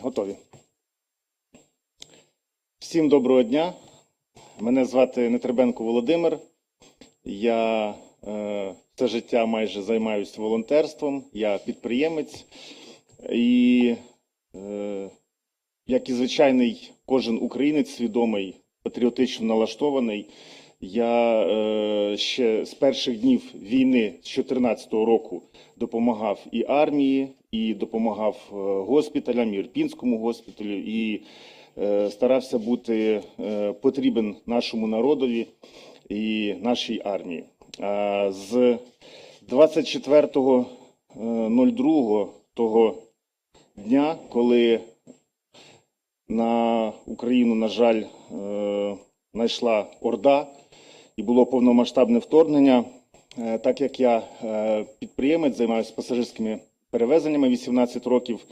Готові. Всім доброго дня. Мене звати Нетребенко Володимир. Я е, все життя майже займаюся волонтерством. Я підприємець. І, е, як і звичайний кожен українець свідомий, патріотично налаштований, я е, ще з перших днів війни з 2014 року допомагав і армії, і допомагав е, госпіталям, Ірпінському госпіталю, і е, старався бути е, потрібен нашому народові і нашій армії. З 24.02 того дня, коли на Україну, на жаль, знайшла Орда і було повномасштабне вторгнення. Так як я підприємець, займаюся пасажирськими перевезеннями 18 років,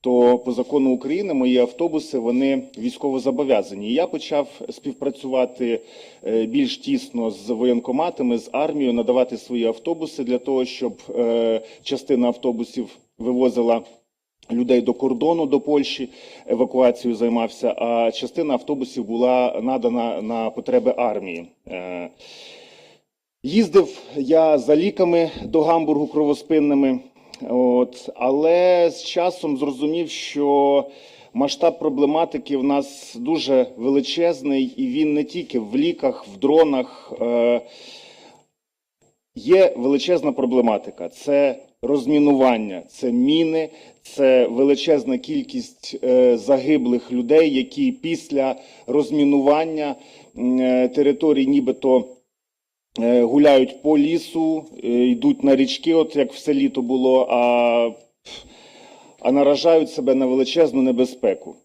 то по закону України мої автобуси вони військово зобов'язані. Я почав співпрацювати е, більш тісно з воєнкоматами, з армією, надавати свої автобуси для того, щоб е, частина автобусів вивозила людей до кордону до Польщі, евакуацією займався, а частина автобусів була надана на потреби армії. Е, Їздив я за ліками до Гамбургу кровоспинними, от, але з часом зрозумів, що масштаб проблематики в нас дуже величезний, і він не тільки в ліках, в дронах. Е, Є величезна проблематика: це розмінування, це міни, це величезна кількість е, загиблих людей, які після розмінування е, територій, нібито гуляють по лісу, е, йдуть на річки, от як все літо було, а, а наражають себе на величезну небезпеку.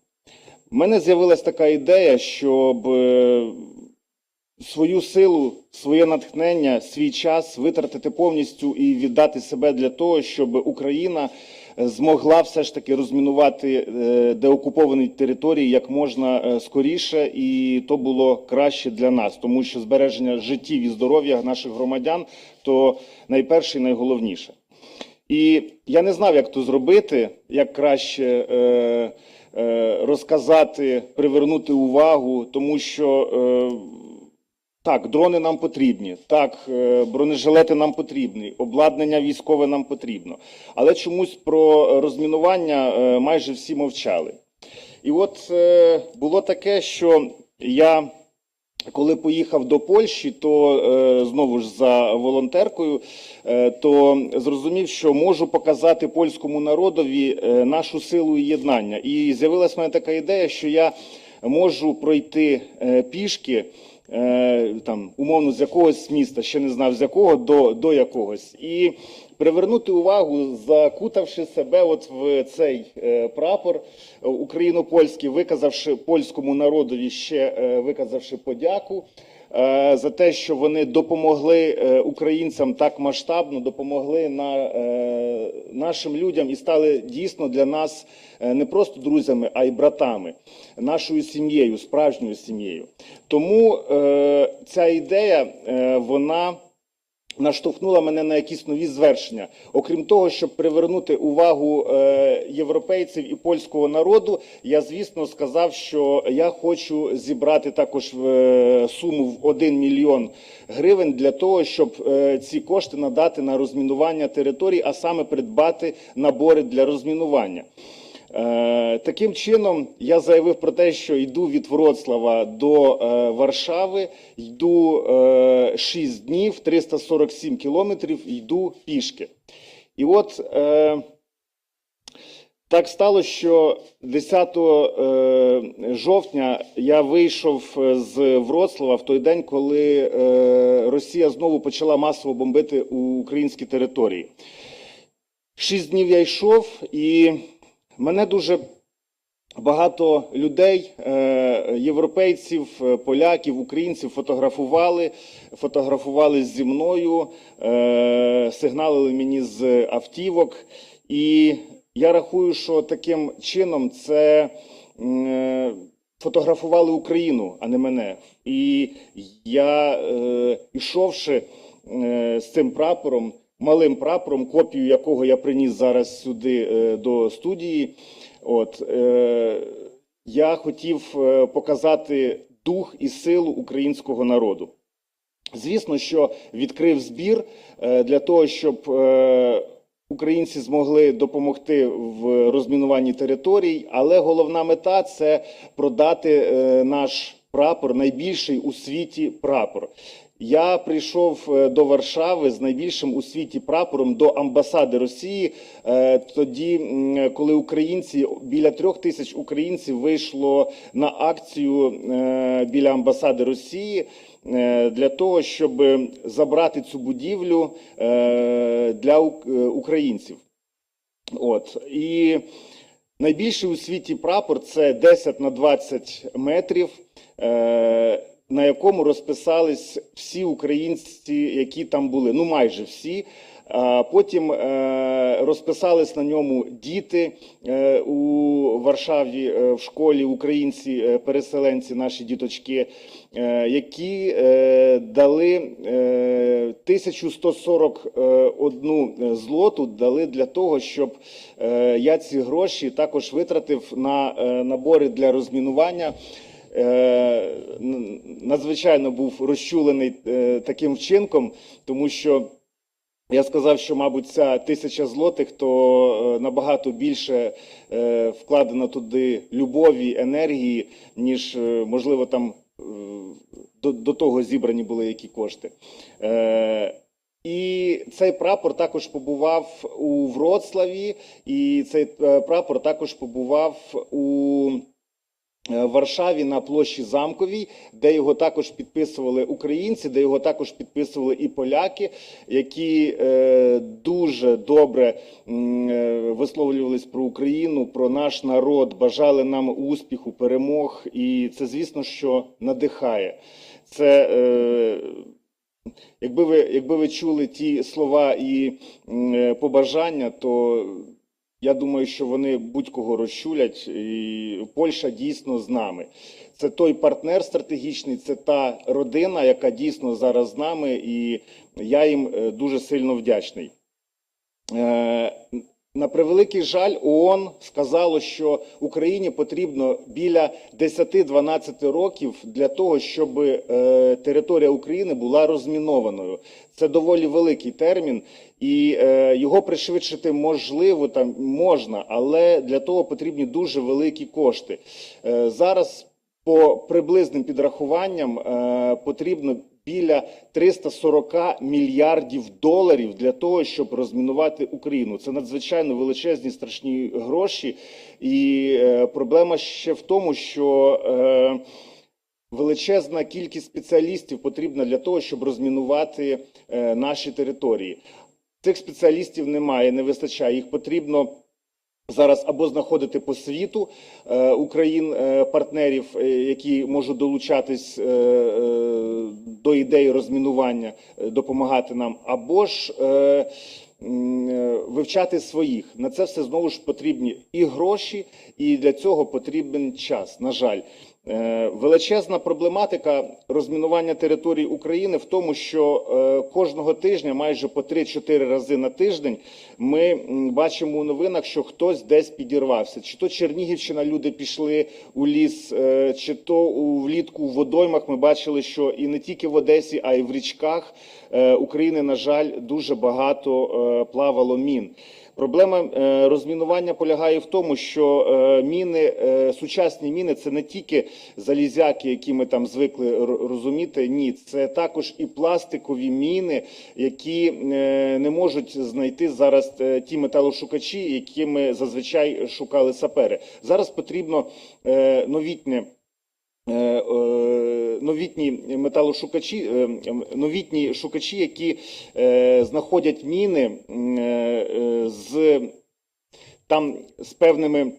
У мене з'явилась така ідея, щоб е, свою силу, своє натхнення, свій час витратити повністю і віддати себе для того, щоб Україна е, змогла все ж таки розмінувати е, деокуповані території як можна е, скоріше, і то було краще для нас, тому що збереження життів і здоров'я наших громадян то найперше і найголовніше. І я не знав, як то зробити, як краще е, е, розказати, привернути увагу, тому що е, так, дрони нам потрібні, так, е, бронежилети нам потрібні, обладнання військове нам потрібно. Але чомусь про розмінування е, майже всі мовчали. І от е, було таке, що я. Коли поїхав до Польщі, то знову ж за волонтеркою, то зрозумів, що можу показати польському народові нашу силу і єднання. І з'явилася в мене така ідея, що я можу пройти пішки, е, там умовно з якогось міста, ще не знав з якого, до, до якогось, і привернути увагу, закутавши себе от в цей е, прапор е, україно-польський, виказавши польському народові ще виказавши подяку. Е, За те, що вони допомогли е, українцям так масштабно, допомогли на, е, нашим людям і стали дійсно для нас не просто друзями, а й братами, нашою сім'єю, справжньою сім'єю. Тому ця ідея вона наштовхнула мене на якісь нові звершення. Окрім того, щоб привернути увагу е, європейців і польського народу, я звісно сказав, що я хочу зібрати також е, суму в 1 мільйон гривень для того, щоб е, ці кошти надати на розмінування територій, а саме придбати набори для розмінування. Е, Таким чином я заявив про те, що йду від Вроцлава до е, Варшави, йду е, 6 днів, 347 кілометрів, йду пішки. І от е, так стало, що 10 е, жовтня я вийшов е, з Вроцлава в той день, коли е, Росія знову почала масово бомбити українські території. Шість днів я йшов, і мене дуже багато людей, е, європейців, е, поляків, українців фотографували, фотографували зі мною, е, сигналили мені з автівок. І я рахую, що таким чином це фотографували Україну, а не мене. І я, ішовши з цим прапором, малим прапором, копію якого я приніс зараз сюди е, до студії, От е, я хотів е, показати дух і силу українського народу. Звісно, що відкрив збір е, для того, щоб українці змогли допомогти в розмінуванні територій, але головна мета це продати наш прапор, найбільший у світі прапор. Я прийшов е, до Варшави з найбільшим у світі прапором до амбасади Росії. е, Тоді, коли українці біля трьох тисяч українців вийшло на акцію е, біля амбасади Росії для того, щоб забрати цю будівлю для українців. От і найбільший у світі прапор це 10 на 20 метрів, на якому розписались всі українці, які там були. Ну майже всі. А Потім е, розписались на ньому діти е, у Варшаві е, в школі, українці, е, переселенці, наші діточки, е, які е, дали е, 1141 злоту дали для того, щоб е, я ці гроші також витратив на е, набори для розмінування. Е, Надзвичайно був розчулений е, таким вчинком, тому що я сказав, що, мабуть, ця тисяча злотих, то е, набагато більше вкладено туди любові, енергії, ніж, можливо, там до, до того зібрані були які кошти. І цей прапор також побував у Вроцлаві, і цей прапор також побував у е, Варшаві на площі Замковій, де його також підписували українці, де його також підписували і поляки, які е, дуже добре е, висловлювались про Україну, про наш народ, бажали нам успіху, перемог. І це, звісно, що надихає. Це е, Якби ви, якби ви чули ті слова і е, побажання, то я думаю, що вони будь-кого розчулять. І Польща дійсно з нами. Це той партнер стратегічний, це та родина, яка дійсно зараз з нами, і я їм е, дуже сильно вдячний. На превеликий жаль, ООН сказало, що Україні потрібно біля 10-12 років для того, щоб е, територія України була розмінованою. Це доволі великий термін, і е, його пришвидшити можливо там можна, але для того потрібні дуже великі кошти. Е, зараз по приблизним підрахуванням е, потрібно біля 340 мільярдів доларів для того, щоб розмінувати Україну. Це надзвичайно величезні страшні гроші, і е, проблема ще в тому, що е, величезна кількість спеціалістів потрібна для того, щоб розмінувати е, наші території. Цих спеціалістів немає, не вистачає. Їх потрібно зараз або знаходити по світу е, Україн е, партнерів, е, які можуть долучатись до ідеї розмінування, допомагати нам, або ж вивчати своїх. На це все знову ж потрібні і гроші, і для цього потрібен час. На жаль. Е, Величезна проблематика розмінування території України в тому, що е, кожного тижня, майже по 3-4 рази на тиждень, ми бачимо у новинах, що хтось десь підірвався. Чи то Чернігівщина люди пішли у ліс, е, чи то влітку в водоймах ми бачили, що і не тільки в Одесі, а й в річках України, на жаль, дуже багато плавало мін. Проблема е, розмінування полягає в тому, що е, міни, е, сучасні міни це не тільки залізяки, які ми там звикли розуміти. Ні, це також і пластикові міни, які не можуть знайти зараз ті металошукачі, якими зазвичай шукали сапери. Зараз потрібно новітнє. Новітні металошукачі, новітні шукачі, які знаходять міни з там з певними.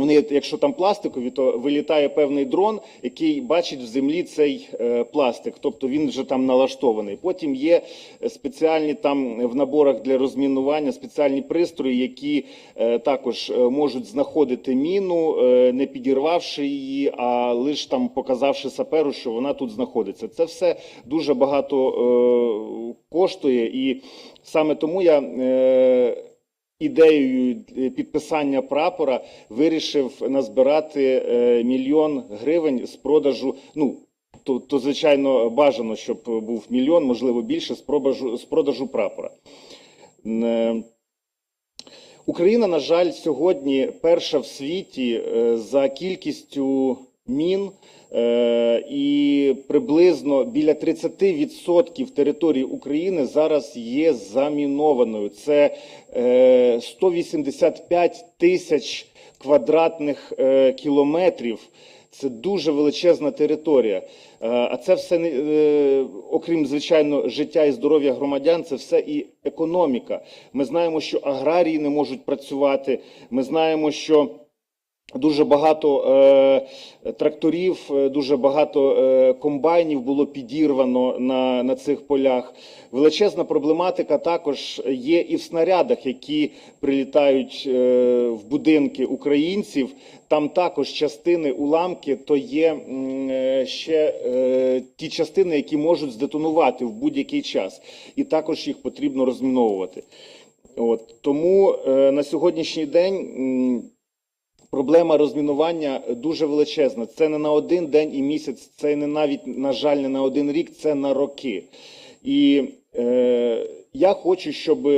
Вони, якщо там пластикові, то вилітає певний дрон, який бачить в землі цей е, пластик, тобто він вже там налаштований. Потім є спеціальні там в наборах для розмінування спеціальні пристрої, які е, також е, можуть знаходити міну, не підірвавши її, а лише там показавши саперу, що вона тут знаходиться. Це все дуже багато коштує, і саме тому я. Ідеєю е, підписання прапора вирішив назбирати е, мільйон гривень з продажу. Ну то, то звичайно бажано, щоб був мільйон, можливо більше з продажу, з продажу прапора. Е, Україна, на жаль, сьогодні перша в світі за кількістю мін, е, і приблизно біля 30% території України зараз є замінованою. Це е, 185 тисяч квадратних е, кілометрів. Це дуже величезна територія. Е, А це все е, окрім звичайно життя і здоров'я громадян, це все і економіка. Ми знаємо, що аграрії не можуть працювати. Ми знаємо, що Дуже багато е, тракторів, е, дуже багато е, комбайнів було підірвано на, на цих полях. Величезна проблематика також є і в снарядах, які прилітають е, в будинки українців. Там також частини уламки, то є е, ще е, ті частини, які можуть здетонувати в будь-який час, і також їх потрібно розміновувати. От тому е, на сьогоднішній день. Проблема розмінування дуже величезна. Це не на один день і місяць, це не навіть, на жаль, не на один рік, це на роки. І е, я хочу, щоб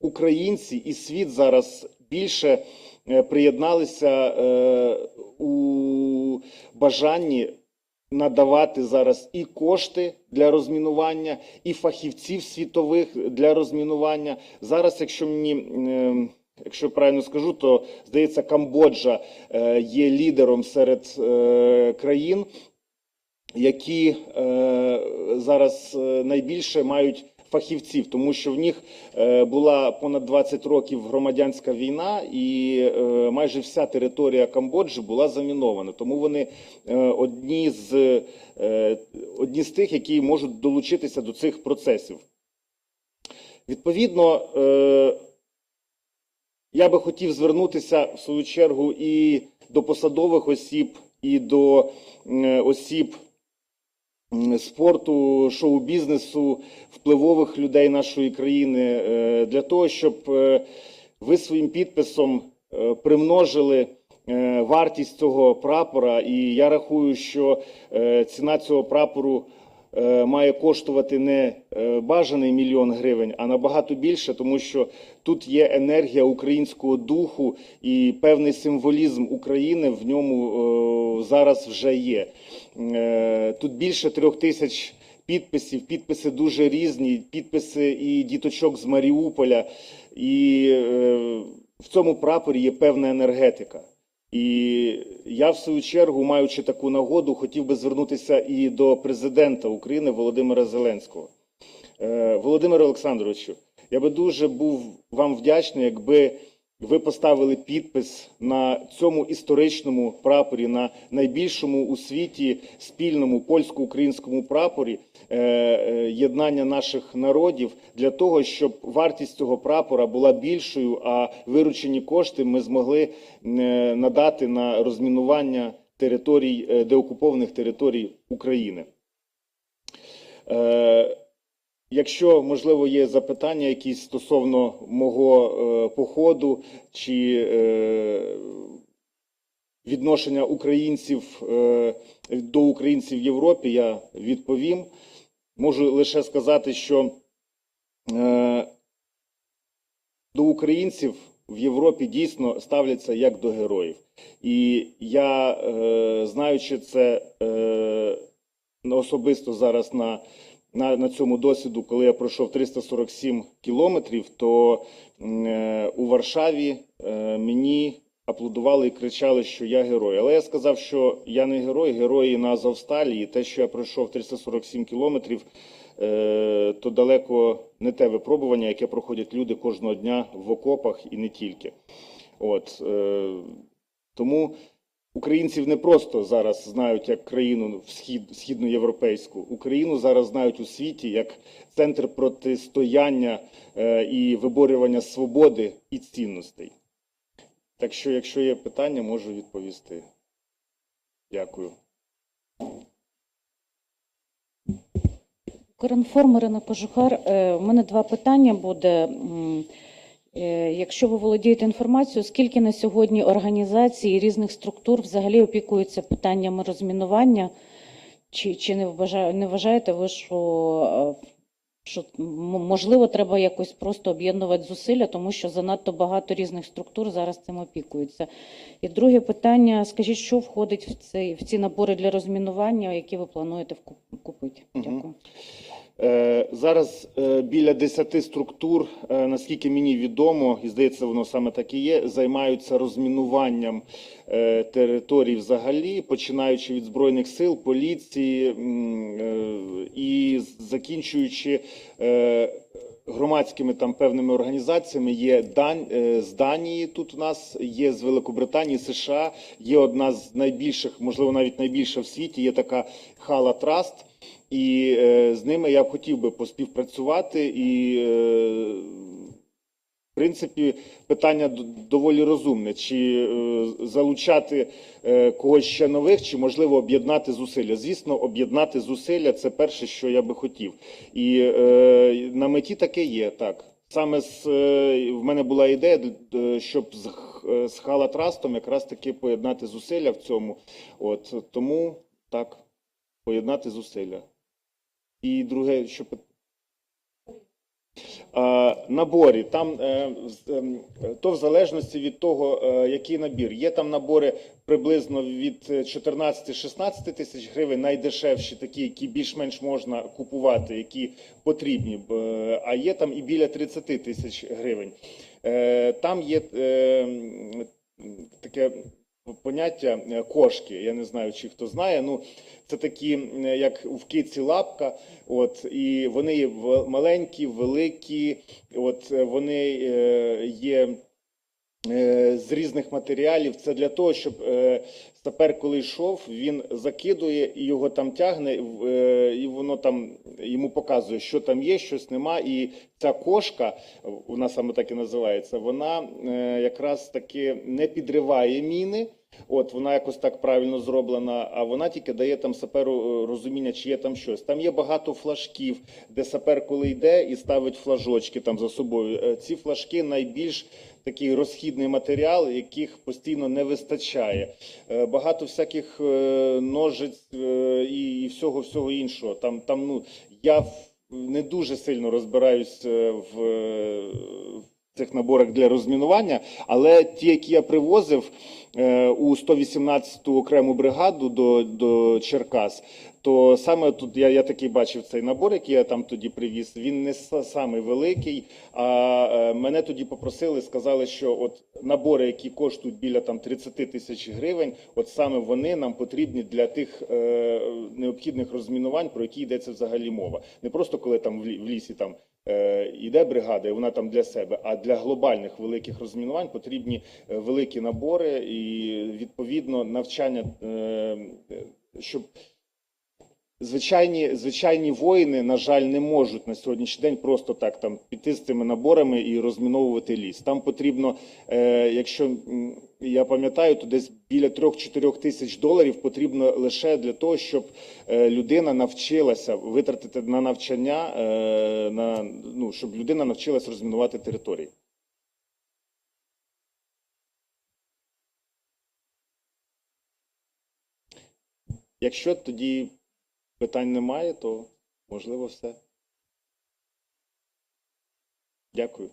українці і світ зараз більше е, приєдналися е, у бажанні надавати зараз і кошти для розмінування, і фахівців світових для розмінування. Зараз, якщо мені. Якщо правильно скажу, то здається, Камбоджа е, є лідером серед е, країн, які е, зараз найбільше мають фахівців, тому що в них була понад 20 років громадянська війна, і майже вся територія Камбоджі була замінована. Тому вони одні з одні з тих, які можуть долучитися до цих процесів. Відповідно. Я би хотів звернутися в свою чергу і до посадових осіб, і до осіб спорту, шоу-бізнесу, впливових людей нашої країни е, для того, щоб е, ви своїм підписом е, примножили вартість цього прапора. І я рахую, що ціна цього прапору має коштувати не е, бажаний мільйон гривень, а набагато більше, тому що тут є енергія українського духу і певний символізм України в ньому е, зараз вже є. Е, Тут більше трьох тисяч підписів, підписи дуже різні, підписи і діточок з Маріуполя. І е, в цьому прапорі є певна енергетика. І я, в свою чергу, маючи таку нагоду, хотів би звернутися і до президента України Володимира Зеленського. Е, Володимире Олександровичу, я би дуже був вам вдячний, якби ви поставили підпис на цьому історичному прапорі, на найбільшому у світі спільному польсько-українському прапорі е, е, єднання наших народів для того, щоб вартість цього прапора була більшою, а виручені кошти ми змогли е, надати на розмінування територій деокупованих територій України. Якщо можливо є запитання якісь стосовно мого е, походу чи е, відношення українців е, до українців в Європі, я відповім. Можу лише сказати, що е, до українців в Європі дійсно ставляться як до героїв. І я, е, знаючи це е, особисто зараз на на, на цьому досвіду, коли я пройшов 347 кілометрів, то е, у Варшаві е, мені аплодували і кричали, що я герой. Але я сказав, що я не герой, герої на Азовсталі, і те, що я пройшов 347 кілометрів, е, то далеко не те випробування, яке проходять люди кожного дня в окопах і не тільки. От, е, тому Українців не просто зараз знають як країну схід, східноєвропейську. Україну зараз знають у світі як центр протистояння е, і виборювання свободи і цінностей. Так що, якщо є питання, можу відповісти. Дякую. Укрінформ Ірина Кожухар. Е, У мене два питання буде. Е, Якщо ви володієте інформацією, скільки на сьогодні організацій і різних структур взагалі опікуються питаннями розмінування? Чи, чи не, вважає, не вважаєте ви, що, е, що можливо треба якось просто об'єднувати зусилля, тому що занадто багато різних структур зараз цим опікуються? І друге питання: скажіть, що входить в, цей, в ці набори для розмінування, які ви плануєте купити? Дякую. Е, Зараз е, біля 10 структур, е, наскільки мені відомо, і здається, воно саме так і є, займаються розмінуванням територій взагалі, починаючи від збройних сил, поліції і закінчуючи громадськими там певними організаціями. Є Дан е, з Данії. Тут у нас є з Великобританії, США. Є одна з найбільших, можливо, навіть найбільша в світі. Є така Хала Траст. І е, з ними я б хотів би поспівпрацювати. І, е, в принципі, питання доволі розумне: чи е, залучати е, когось ще нових, чи можливо об'єднати зусилля. Звісно, об'єднати зусилля це перше, що я би хотів. І е, на меті таке є так. Саме з е, в мене була ідея, щоб з, е, з Хала Трастом якраз таки поєднати зусилля в цьому. От тому так поєднати зусилля. І друге, що наборі там е, ем, то в залежності від того, е, який набір. Є там набори приблизно від 14-16 тисяч гривень, найдешевші, такі, які більш-менш можна купувати, які потрібні. Е, А є там і біля 30 тисяч гривень. Е, Там є е, таке поняття е, кошки. Я не знаю, чи хто знає. Ну це такі, як в киці лапка. От і вони є маленькі, великі. От е, вони е, є. З різних матеріалів це для того, щоб сапер, коли йшов, він закидує і його там тягне, е, і воно там йому показує, що там є, щось нема. І ця кошка, вона саме так і називається, вона е, якраз таки не підриває міни. От вона якось так правильно зроблена, а вона тільки дає там саперу е, розуміння, чи є там щось. Там є багато флажків, де сапер, коли йде і ставить флажочки там за собою. Ці флажки найбільш такий розхідний матеріал, яких постійно не вистачає. Багато всяких е, ножиць е, і, всього всього іншого. Там, там ну я не дуже сильно розбираюсь е, в. Цих наборах для розмінування, але ті, які я привозив у 118-ту окрему бригаду до, до Черкас, то саме тут я, я такий бачив цей набор, який я там тоді привіз. Він не са- самий великий. А е, мене тоді попросили, сказали, що от набори, які коштують біля там 30 тисяч гривень, от саме вони нам потрібні для тих е, необхідних розмінувань, про які йдеться взагалі мова. Не просто коли там в лісі там е, йде бригада, і вона там для себе, а для глобальних великих розмінувань потрібні е, великі набори і відповідно навчання, щоб звичайні, звичайні воїни, на жаль, не можуть на сьогоднішній день просто так там піти з цими наборами і розміновувати ліс. Там потрібно, е, якщо я пам'ятаю, то десь біля 3-4 тисяч доларів потрібно лише для того, щоб е, людина навчилася витратити на навчання, е, на ну щоб людина навчилася розмінувати території. Якщо тоді питань немає, то можливо все. Дякую.